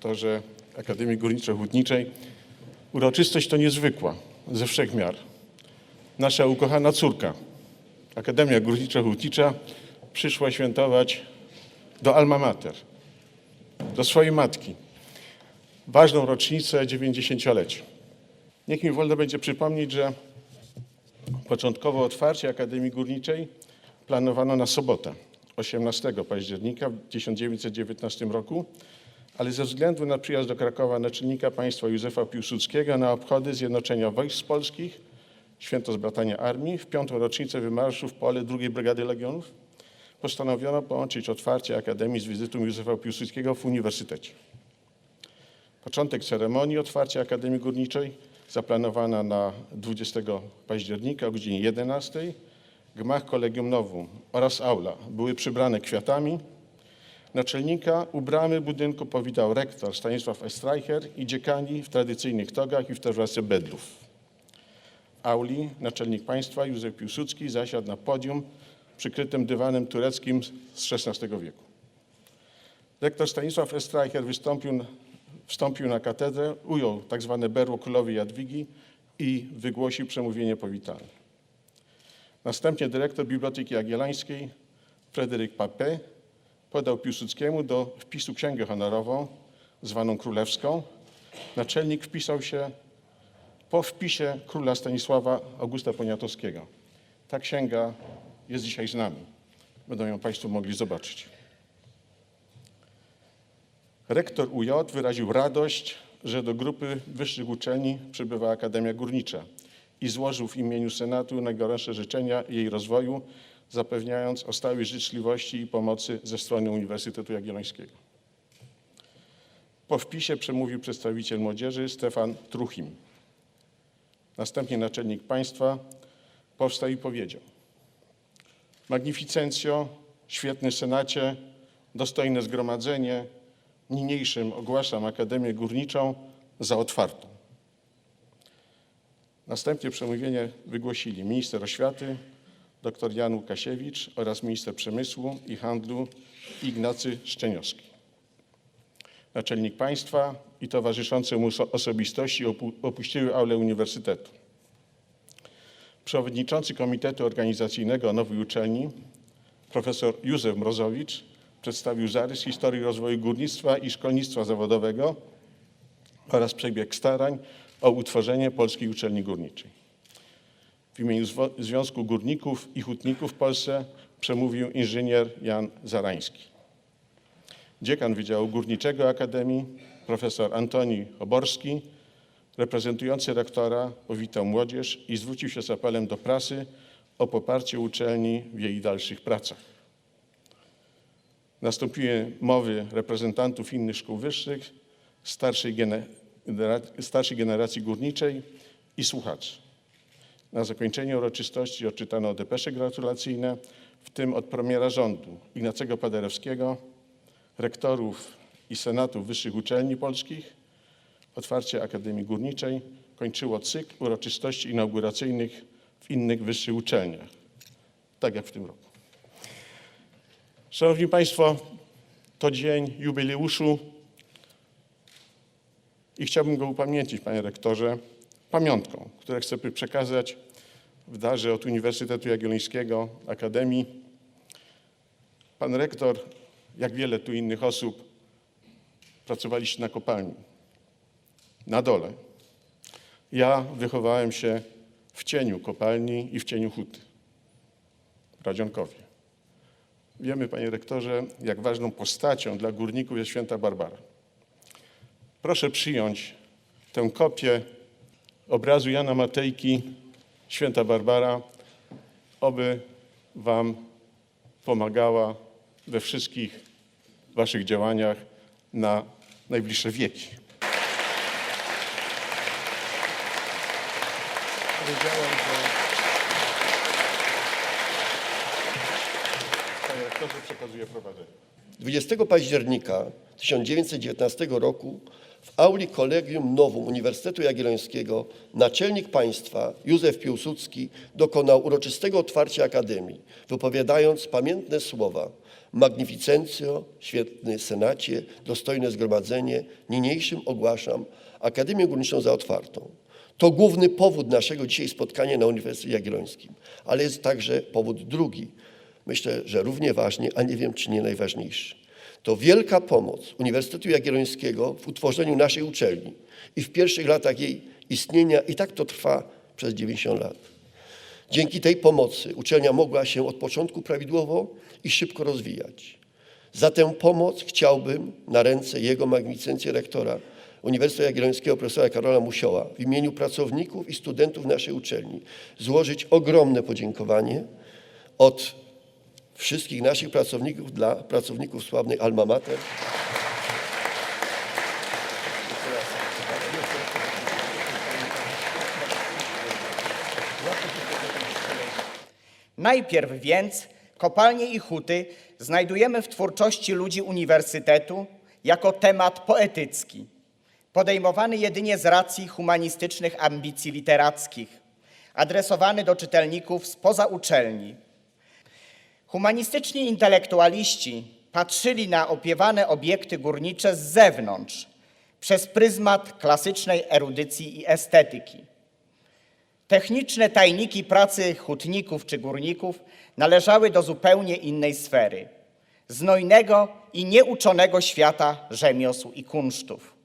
Drogi rektorze Akademii Górniczo-Hutniczej, uroczystość to niezwykła, ze wszech miar. Nasza ukochana córka, Akademia Górniczo-Hutnicza, przyszła świętować do Alma Mater, do swojej matki, ważną rocznicę 90-lecie. Niech mi wolno będzie przypomnieć, że początkowo otwarcie Akademii Górniczej planowano na sobotę, 18 października w 1919 roku, ale ze względu na przyjazd do Krakowa naczelnika państwa Józefa Piłsudskiego na obchody zjednoczenia wojsk polskich, święto zbratania armii, w piątą rocznicę wymarszu w pole II Brygady Legionów, postanowiono połączyć otwarcie Akademii z wizytą Józefa Piłsudskiego w uniwersytecie. Początek ceremonii otwarcia Akademii Górniczej zaplanowana na 20 października o godzinie 11. Gmach Kolegium Novum oraz aula były przybrane kwiatami. Naczelnika u bramy budynku powitał rektor Stanisław Estreicher i dziekani w tradycyjnych togach i w towarzystwie bedlów. Auli naczelnik państwa Józef Piłsudski zasiadł na podium przykrytym dywanem tureckim z XVI wieku. Rektor Stanisław Estreicher wystąpił, wstąpił na katedrę, ujął tak zwane berło królowej Jadwigi i wygłosił przemówienie powitalne. Następnie dyrektor Biblioteki Jagiellońskiej Fryderyk Papé podał Piłsudskiemu do wpisu księgę honorową, zwaną królewską. Naczelnik wpisał się po wpisie króla Stanisława Augusta Poniatowskiego. Ta księga jest dzisiaj z nami. Będą ją Państwo mogli zobaczyć. Rektor UJ wyraził radość, że do grupy wyższych uczelni przybywa Akademia Górnicza i złożył w imieniu Senatu najgorętsze życzenia jej rozwoju, zapewniając o stałej życzliwości i pomocy ze strony Uniwersytetu Jagiellońskiego. Po wpisie przemówił przedstawiciel młodzieży Stefan Truchim. Następnie naczelnik państwa powstał i powiedział Magnificencjo, świetny Senacie, dostojne zgromadzenie, niniejszym ogłaszam Akademię Górniczą za otwartą. Następnie przemówienie wygłosili minister oświaty dr Jan Łukasiewicz oraz minister przemysłu i handlu Ignacy Szczeniowski. Naczelnik państwa i towarzyszące mu oso- osobistości opu- opuściły aulę uniwersytetu. Przewodniczący Komitetu Organizacyjnego Nowej Uczelni profesor Józef Mrozowicz przedstawił zarys historii rozwoju górnictwa i szkolnictwa zawodowego oraz przebieg starań o utworzenie Polskiej Uczelni Górniczej. W imieniu Związku Górników i Hutników w Polsce przemówił inżynier Jan Zarański. Dziekan Wydziału Górniczego Akademii, profesor Antoni Oborski, reprezentujący rektora, powitał młodzież i zwrócił się z apelem do prasy o poparcie uczelni w jej dalszych pracach. Nastąpiły mowy reprezentantów innych szkół wyższych, starszej, starszej generacji górniczej i słuchaczy. Na zakończenie uroczystości odczytano depesze gratulacyjne, w tym od premiera rządu Ignacego Paderewskiego, rektorów i Senatu Wyższych Uczelni Polskich, otwarcie Akademii Górniczej kończyło cykl uroczystości inauguracyjnych w innych wyższych uczelniach, tak jak w tym roku. Szanowni Państwo, to dzień jubileuszu i chciałbym go upamiętnić, panie rektorze, pamiątką, którą chcę przekazać w darze od Uniwersytetu Jagiellońskiego, Akademii. Pan rektor, jak wiele tu innych osób, pracowaliście na kopalni, na dole. Ja wychowałem się w cieniu kopalni i w cieniu huty, Radzionkowie. Wiemy, panie rektorze, jak ważną postacią dla górników jest święta Barbara. Proszę przyjąć tę kopię obrazu Jana Matejki, święta Barbara, oby wam pomagała we wszystkich waszych działaniach na najbliższe wieki. Powiedziałem, że... Panie rektorze, przekazuję prowadzenie. 20 października 1919 roku w auli Kolegium Novum Uniwersytetu Jagiellońskiego naczelnik państwa Józef Piłsudski dokonał uroczystego otwarcia Akademii, wypowiadając pamiętne słowa Magnificencjo, świetny Senacie, dostojne zgromadzenie, niniejszym ogłaszam Akademię Górniczą za otwartą. To główny powód naszego dzisiaj spotkania na Uniwersytecie Jagiellońskim, ale jest także powód drugi, myślę, że równie ważny, a nie wiem, czy nie najważniejszy. To wielka pomoc Uniwersytetu Jagiellońskiego w utworzeniu naszej uczelni i w pierwszych latach jej istnienia i tak to trwa przez 90 lat. Dzięki tej pomocy uczelnia mogła się od początku prawidłowo i szybko rozwijać. Za tę pomoc chciałbym na ręce jego magnificencji rektora Uniwersytetu Jagiellońskiego profesora Karola Musioła w imieniu pracowników i studentów naszej uczelni złożyć ogromne podziękowanie od wszystkich naszych pracowników dla pracowników sławnej Alma Mater. Najpierw więc kopalnie i huty znajdujemy w twórczości ludzi uniwersytetu jako temat poetycki, podejmowany jedynie z racji humanistycznych ambicji literackich, adresowany do czytelników spoza uczelni. Humanistyczni intelektualiści patrzyli na opiewane obiekty górnicze z zewnątrz, przez pryzmat klasycznej erudycji i estetyki. Techniczne tajniki pracy hutników czy górników należały do zupełnie innej sfery znojnego i nieuczonego świata rzemiosł i kunsztów.